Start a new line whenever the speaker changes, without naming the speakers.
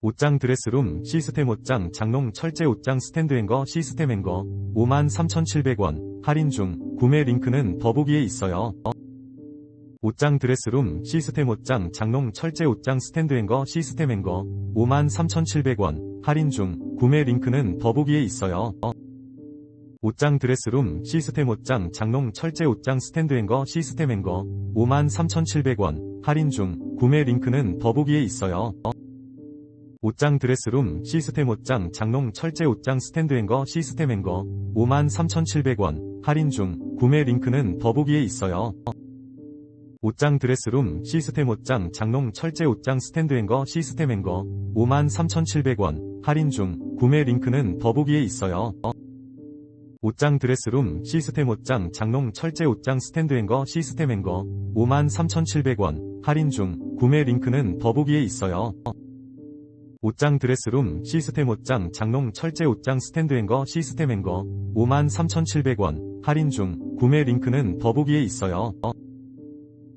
옷장 드레스룸 시스템 옷장 장롱 철제 옷장 스탠드 행거 시스템 행거. 53,700원. 할인 중. 구매 링크는 더보기에 있어요. 옷장 드레스룸 시스템 옷장 장롱 철제 옷장 스탠드 행거 시스템 행거. 53,700원. 할인 중. 구매 링크는 더보기에 있어요. 옷장 드레스룸 시스템 옷장 장롱 철제 옷장 스탠드 행거 시스템 행거. 53,700원. 할인 중. 구매 링크는 더보기에 있어요. 옷장 드레스룸 시스템 옷장 장롱 철제 옷장 스탠드 행거 시스템 행거 53,700원 할인 중 구매 링크는 더보기에 있어요. 옷장 드레스룸 시스템 옷장 장롱 철제 옷장 스탠드 행거 시스템 행거 53,700원 할인 중 구매 링크는 더보기에 있어요. 옷장 드레스룸 시스템 옷장 장롱 철제 옷장 스탠드 행거 시스템 행거 53,700원 할인 중 구매 링크는 더보기에 있어요. 옷장 드레스룸 시스템 옷장 장롱 철제 옷장 스탠드 행거 시스템 행거. 53,700원. 할인 중. 구매 링크는 더보기에 있어요.